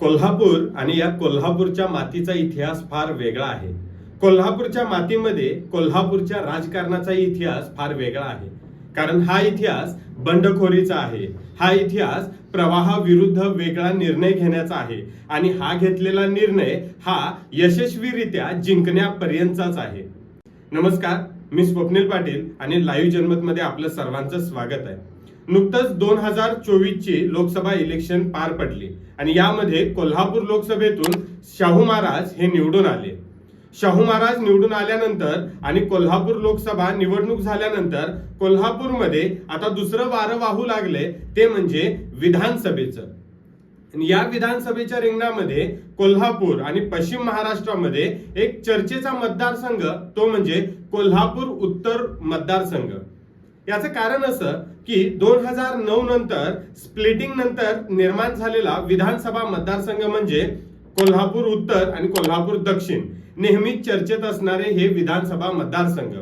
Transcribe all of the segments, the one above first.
कोल्हापूर आणि या कोल्हापूरच्या मातीचा इतिहास फार वेगळा आहे. कोल्हापूरच्या मातीमध्ये कोल्हापूरच्या राजकारणाचा इतिहास फार वेगळा आहे. कारण हा इतिहास बंडखोरीचा आहे. हा इतिहास प्रवाहाविरुद्ध वेगळा निर्णय घेण्याचा आहे. आणि हा घेतलेला निर्णय हा यशस्वीरित्या जिंकण्यापर्यंतचाच आहे. नमस्कार मी स्वप्नील पाटील आणि लाईव्ह जन्मतमध्ये आपलं सर्वांचं स्वागत आहे. नुकतंच दोन हजार चोवीसची लोकसभा इलेक्शन पार पडली आणि यामध्ये कोल्हापूर लोकसभेतून शाहू महाराज हे निवडून आले. शाहू महाराज निवडून आल्यानंतर आणि कोल्हापूर लोकसभा निवडणूक झाल्यानंतर कोल्हापूरमध्ये आता दुसरं वारं वाहू लागले ते म्हणजे विधानसभेचं. या विधानसभेच्या रिंगणामध्ये कोल्हापूर आणि पश्चिम महाराष्ट्रामध्ये एक चर्चेचा मतदारसंघ तो म्हणजे कोल्हापूर उत्तर मतदारसंघ. याचं कारण असं की दोन हजार नऊ नंतर स्प्लिटिंग नंतर निर्माण झालेला विधानसभा मतदारसंघ म्हणजे कोल्हापूर उत्तर आणि कोल्हापूर दक्षिण. नेहमीच चर्चेत असणारे हे विधानसभा मतदारसंघ.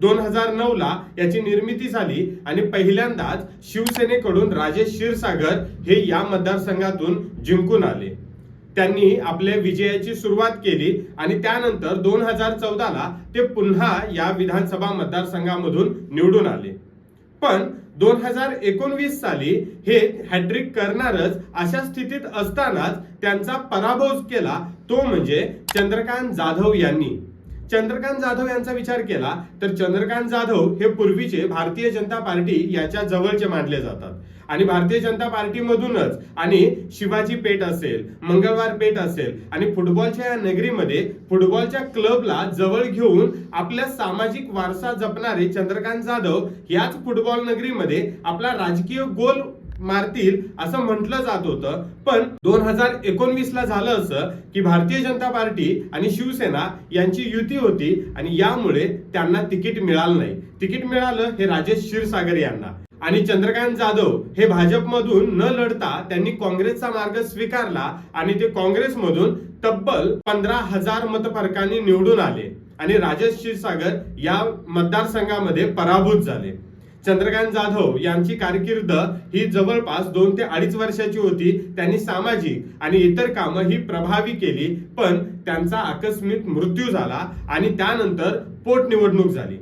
दोन हजार नऊ ला याची निर्मिती झाली आणि पहिल्यांदाच शिवसेनेकडून राजेश क्षीरसागर हे या मतदारसंघातून जिंकून आले. त्यांनी आपल्या विजयाची सुरुवात केली आणि त्यानंतर दोन हजार चौदाला ते पुन्हा या विधानसभा मतदारसंघामधून निवडून आले. पण दोन हजार एकोणवीस साली हे हॅट्रिक करणारच अशा स्थितीत असतानाच त्यांचा पराभव केला तो म्हणजे चंद्रकांत जाधव यांनी. चंद्रकांत जाधव यांचा विचार केला तर चंद्रकांत जाधव हे पूर्वीचे भारतीय जनता पार्टी याच्या जवळचे मानले जातात. आणि भारतीय जनता पार्टीमधूनच आणि शिवाजी पेठ असेल मंगळवार पेठ असेल आणि फुटबॉलच्या या नगरीमध्ये फुटबॉलच्या क्लबला जवळ घेऊन आपल्या सामाजिक वारसा जपणारे चंद्रकांत जाधव याच फुटबॉल नगरीमध्ये आपला राजकीय गोल मारतील असं म्हटलं जात होतं. पण दोन हजार एकोणवीस ला झालं असं की भारतीय जनता पार्टी आणि शिवसेना यांची युती होती आणि यामुळे त्यांना तिकीट मिळालं नाही. तिकीट मिळालं हे राजेश क्षीरसागर यांना. आणि चंद्रकांत जाधव हे भाजपमधून न लढता त्यांनी काँग्रेसचा मार्ग स्वीकारला आणि ते काँग्रेसमधून तब्बल पंधरा हजार मतफरकांनी निवडून आले. आणि राजेश क्षीरसागर या मतदारसंघामध्ये पराभूत झाले. चंद्रकांत जाधव यांची कारकीर्द ही जवळपास दोन ते अडीच वर्षाची होती. त्यांनी सामाजिक आणि इतर कामं ही प्रभावी केली पण त्यांचा आकस्मिक मृत्यू झाला आणि त्यानंतर पोटनिवडणूक झाली.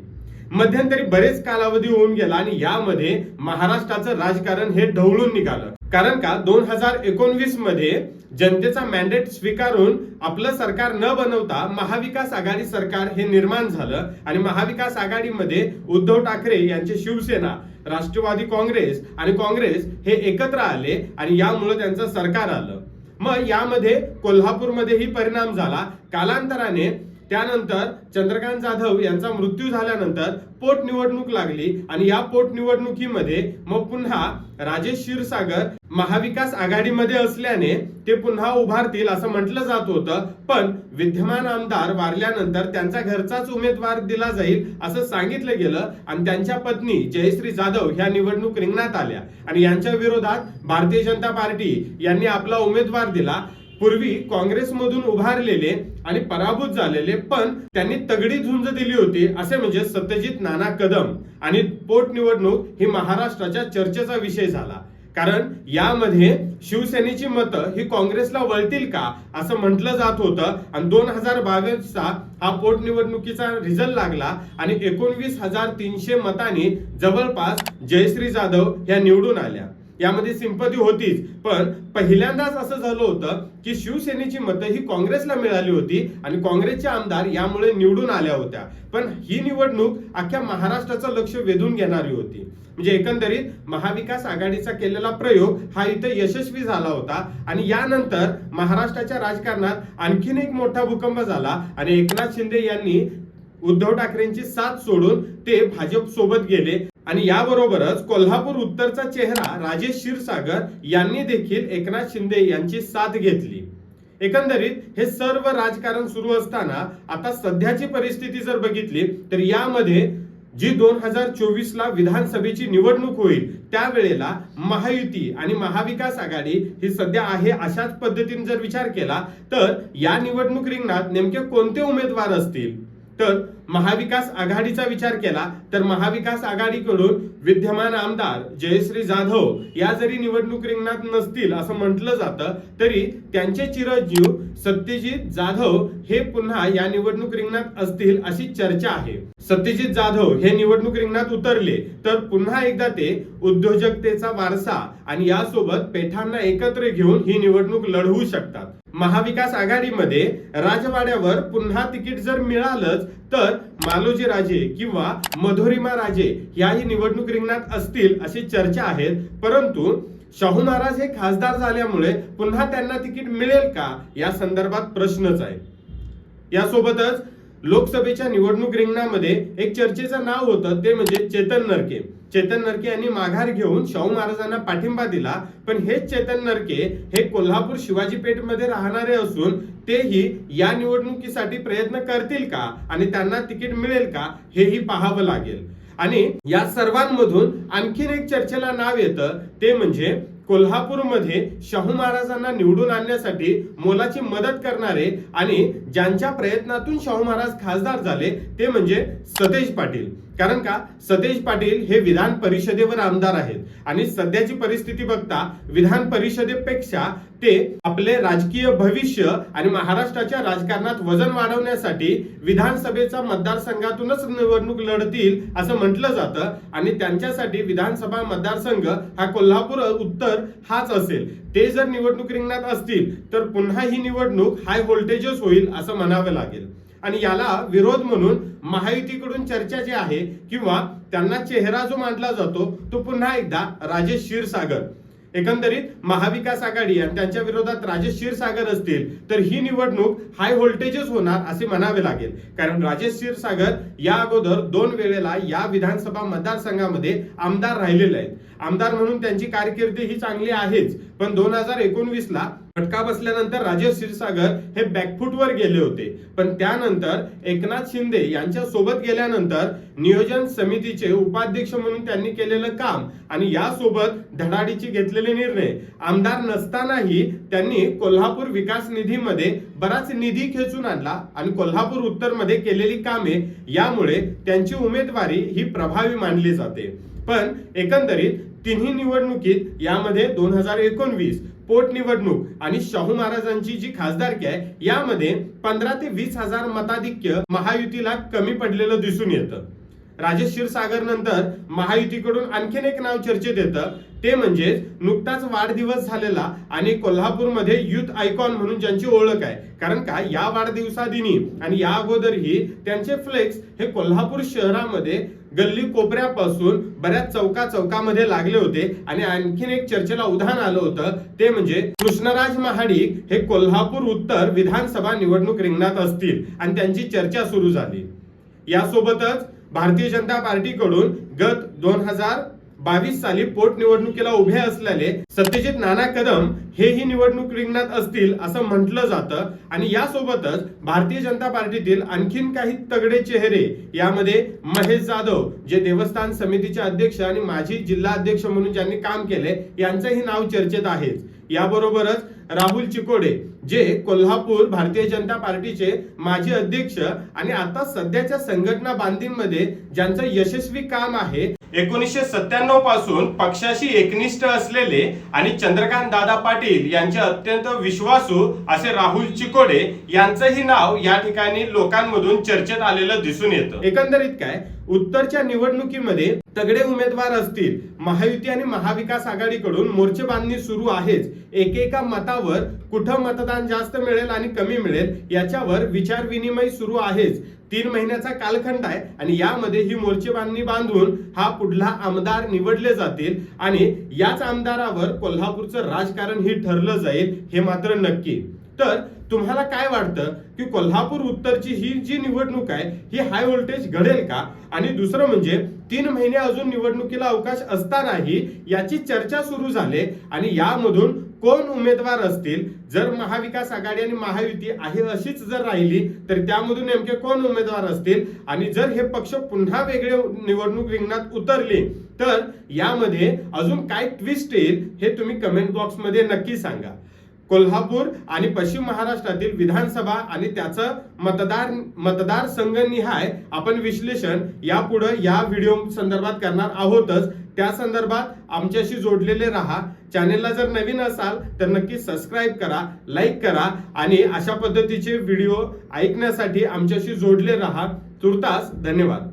मध्यंतरी बरेच कालावधी होऊन गेला आणि यामध्ये महाराष्ट्राचं राजकारण हे ढवळून निघालं. कारण का? दोन हजार एकोणवीसमध्ये जनतेचा मॅन्डेट स्वीकारून आपलं सरकार न बनवता महाविकास आघाडी सरकार हे निर्माण झालं आणि महाविकास आघाडीमध्ये उद्धव ठाकरे यांचे शिवसेना राष्ट्रवादी काँग्रेस आणि काँग्रेस हे एकत्र आले आणि यामुळे त्यांचं सरकार आलं. मग यामध्ये कोल्हापूरमध्येही परिणाम झाला. कालांतराने त्यानंतर चंद्रकांत जाधव यांचा मृत्यू झाल्यानंतर पोटनिवडणूक लागली आणि या पोटनिवडणुकीमध्ये मग पुन्हा राजेश क्षीरसागर महाविकास आघाडीमध्ये असल्याने ते पुन्हा उभारतील असं म्हटलं जात होतं. पण विद्यमान आमदार वारल्यानंतर त्यांचा घरचाच उमेदवार दिला जाईल असं सांगितलं गेलं आणि त्यांच्या पत्नी जयश्री जाधव ह्या निवडणूक रिंगणात आल्या. आणि यांच्या विरोधात भारतीय जनता पार्टी यांनी आपला उमेदवार दिला. पूर्वी काँग्रेसमधून उभारलेले आणि पराभूत झालेले पण त्यांनी तगडी झुंज दिली होती असे म्हणजे सत्यजित नाना कदम आणि पोटनिवडणूक ही महाराष्ट्राच्या चर्चेचा विषय झाला. कारण यामध्ये शिवसेनेची मतं ही काँग्रेसला वळतील का असं म्हटलं जात होतं आणि दोन हजार बावीसचा हा पोटनिवडणुकीचा रिझल्ट लागला आणि एकोणवीस हजार तीनशे मतांनी जवळपास जयश्री जाधव या निवडून आल्या. यामध्ये सिंपती होतीच. पण पहिल्यांदाच असं झालं होतं की शिवसेनेची मतं ही काँग्रेसला मिळाली होती आणि काँग्रेसचे आमदार यामुळे निवडून आल्या होत्या. पण ही निवडणूक अख्ख्या महाराष्ट्राचं लक्ष वेधून घेणारी होती. म्हणजे एकंदरीत महाविकास आघाडीचा केलेला प्रयोग हा इथं यशस्वी झाला होता आणि यानंतर महाराष्ट्राच्या राजकारणात आणखीन एक मोठा भूकंप झाला आणि एकनाथ शिंदे यांनी उद्धव ठाकरेंची साथ सोडून ते भाजप सोबत गेले. आणि याबरोबरच कोल्हापूर उत्तरचा चेहरा राजेश क्षीरसागर यांनी देखील एकनाथ शिंदे यांची साथ घेतली. एकंदरीत हे सर्व राजकारण सुरू असताना आता सध्याची परिस्थिती जर बघितली तर यामध्ये जी दोन हजार चोवीस ला विधानसभेची निवडणूक होईल त्यावेळेला महायुती आणि महाविकास आघाडी ही सध्या आहे अशाच पद्धतीने जर विचार केला तर या निवडणूक रिंगणात नेमके कोणते उमेदवार असतील? तर महाविकास आघाडीचा विचार केला तर महाविकास आघाडीकडून विद्यमान आमदार जयश्री जाधव या जरी निवडणूक रिंगणात नसतील असं म्हटलं जातं तरी त्यांचे चिरंजीव सत्यजित जाधव हे पुन्हा या निवडणूक रिंगणात असतील अशी चर्चा आहे. सत्यजित जाधव हे निवडणूक रिंगणात उतरले तर पुन्हा एकदा ते उद्योजकतेचा वारसा आणि यासोबत पेठांना एकत्र घेऊन ही निवडणूक लढवू शकतात. महाविकास आघाडीमध्ये राजवाड्यावर पुन्हा तिकीट जर मिळालंच तर मालोजी राजे किंवा मधुरिमा राजे याही निवडणूक रिंगणात असतील अशी चर्चा आहेत. परंतु शाहू महाराज हे खासदार झाल्यामुळे पुन्हा त्यांना तिकीट मिळेल का? या संदर्भात प्रश्नच आहे. यासोबतच लोकसभेच्या निवडणूक रिंगणामध्ये एक चर्चेचं नाव होतं ते म्हणजे चेतन नरके. चेतन नरके यांनी माघार घेऊन शाहू महाराजांना पाठिंबा दिला पण हेच चेतन नरके हे कोल्हापूर शिवाजी पेठमध्ये राहणारे असून तेही या निवडणुकीसाठी प्रयत्न करतील का? आणि त्यांना तिकीट मिळेल का? हेही पाहावं लागेल. आणि या सर्वांमधून आणखीन एक चर्चेला नाव येतं ते म्हणजे कोल्हापूरमध्ये शाहू महाराजांना निवडून आणण्यासाठी मोलाची मदत करणारे आणि ज्यांच्या प्रयत्नातून शाहू महाराज खासदार झाले ते म्हणजे सतेज पाटील. कारण का? सतेज पाटील हे विधान परिषदेवर आमदार आहेत. आणि सध्याची परिस्थिती बघता विधान परिषदेपेक्षा ते आपले राजकीय भविष्य आणि महाराष्ट्राच्या राजकारणात वजन वाढवण्यासाठी विधानसभेचा मतदारसंघातूनच निवडणूक लढतील असं म्हटलं जातं. आणि त्यांच्यासाठी विधानसभा मतदारसंघ हा कोल्हापूर उत्तर हाच असेल. ते जर निवडणूक रिंगणात असतील तर पुन्हा ही निवडणूक हाय व्होल्टेजच होईल असं म्हणावं लागेल. आणि याला विरोध म्हणून महायुतीकडून चर्चा जी आहे किंवा त्यांना चेहरा जो मांडला जातो तो पुन्हा एकदा राजेश क्षीरसागर. एकंदरीत महाविकास आघाडी आणि त्यांच्या विरोधात राजेश क्षीरसागर असतील तर ही निवडणूक हाय व्होल्टेजच होणार असे म्हणावे लागेल. कारण राजेश क्षीरसागर या अगोदर दोन वेळेला या विधानसभा मतदारसंघामध्ये आमदार राहिलेले आहेत. आमदार म्हणून त्यांची कारकिर्दी ही चांगली आहेच. पण दोन हजार एकोणवीस ला फटका बसल्यानंतर राजेश क्षीरसागर हे बॅकफुटवर गेले होते. पण त्यानंतर एकनाथ शिंदे यांच्या सोबत गेल्यानंतर नियोजन समितीचे उपाध्यक्ष म्हणून त्यांनी केलेलं काम आणि यासोबत धडाडीचे घेतलेले निर्णय. आमदार नसतानाही त्यांनी कोल्हापूर विकास निधीमध्ये बराच निधी खेचून आणला आणि कोल्हापूर उत्तरमध्ये केलेली कामे यामुळे त्यांची उमेदवारी ही प्रभावी मानली जाते. पण एकंदरीत तिन्ही निवडणुकीत यामध्ये दोन हजार एकोणवीस पोटनिवडणूक आणि शाहू महाराजांची जी खासदारकी आहे यामध्ये पंधरा ते वीस हजार मताधिक्य महायुतीला कमी पडलेलं दिसून येतं. राजेश क्षीरसागर नंतर महायुतीकडून आणखीन एक नाव चर्चेत येतं. ते म्हणजे नुकताच वाढदिवस झालेला आणि कोल्हापूरमध्ये युथ आयकॉन म्हणून ज्यांची ओळख आहे. कारण का? या वाढदिवसादिनी आणि या अगोदरही त्यांचे फ्लेक्स हे कोल्हापूर शहरामध्ये गल्ली कोपऱ्यापासून बऱ्याच चौका चौकामध्ये लागले होते आणि आणखीन एक चर्चेला उदाहरण आलं होतं. ते म्हणजे कृष्णराज महाडिक हे कोल्हापूर उत्तर विधानसभा निवडणूक रिंगणात असतील आणि त्यांची चर्चा सुरू झाली. यासोबतच भारतीय जनता पार्टीकडून गत दोन हजार बावीस साली पोटनिवडणुकीला उभे असलेले सत्यजित नाना कदम हे ही निवडणूक रिंगणात असतील असं म्हटलं जातं. आणि यासोबतच भारतीय जनता पार्टीतील आणखीन काही तगडे चेहरे यामध्ये महेश जाधव जे देवस्थान समितीचे अध्यक्ष आणि माजी जिल्हा अध्यक्ष म्हणून ज्यांनी काम केले यांचंही नाव चर्चेत आहेच याबरोबरच राहुल चिकोडे जे कोल्हापूर भारतीय जनता पार्टीचे माजी अध्यक्ष आणि आता सध्याच्या संघटना बांधींमध्ये ज्यांचं यशस्वी काम आहे एकोणीसशे सत्त्याण्णवपासून पक्षाशी एकनिष्ठ असलेले आणि चंद्रकांत दादा पाटील यांचे अत्यंत विश्वासू असे राहुल चिकोडे यांचंही नाव या ठिकाणी लोकांमधून चर्चेत आलेलं दिसून येतं. एकंदरीत काय? उत्तरच्या निवडणुकीमध्ये तगडे उमेदवार असतील महायुती आणि महाविकास आघाडीकडून मोर्चे बांधणी सुरू आहेच. एकेका मतावर कुठं मतदान जास्त मिळेल आणि कमी मिळेल याच्यावर विचार विनिमय सुरू आहेच. तीन महिन्याचा कालखंड आहे आणि यामध्ये ही मोर्चे बांधणी बांधून हा पुढला आमदार निवडले जातील आणि याच आमदारावर कोल्हापूरचं राजकारण ही ठरलं जाईल हे मात्र नक्की. तर तुम्हाला काय वाटतं की कोल्हापूर उत्तरची ही जी निवडणूक आहे ही हाय व्होल्टेज घडेल का? आणि दुसरं म्हणजे तीन महिने अजून निवडणुकीला अवकाश असतानाही याची चर्चा सुरू झाली आणि यामधून कोण उमेदवार असतील जर महाविकास आघाडी आणि महायुती आहे अशीच जर राहिली तर त्यामधून नेमके कोण उमेदवार असतील? आणि जर हे पक्ष पुन्हा वेगळे निवडणूक रिंगणात उतरले तर यामध्ये अजून काय ट्विस्ट येईल हे तुम्ही कमेंट बॉक्समध्ये नक्की सांगा. कोल्हापूर आणि पश्चिम महाराष्ट्रातील विधानसभा आणि त्याचं मतदार मतदारसंघनिहाय आपण विश्लेषण यापुढे या व्हिडिओ संदर्भात करणार आहोतच. त्या संदर्भात आमच्याशी जोडलेले राहा. चॅनेलला जर नवीन असाल तर नक्की सबस्क्राईब करा लाईक करा आणि अशा पद्धतीचे व्हिडिओ ऐकण्यासाठी आमच्याशी जोडले राहा. तुर्तास धन्यवाद.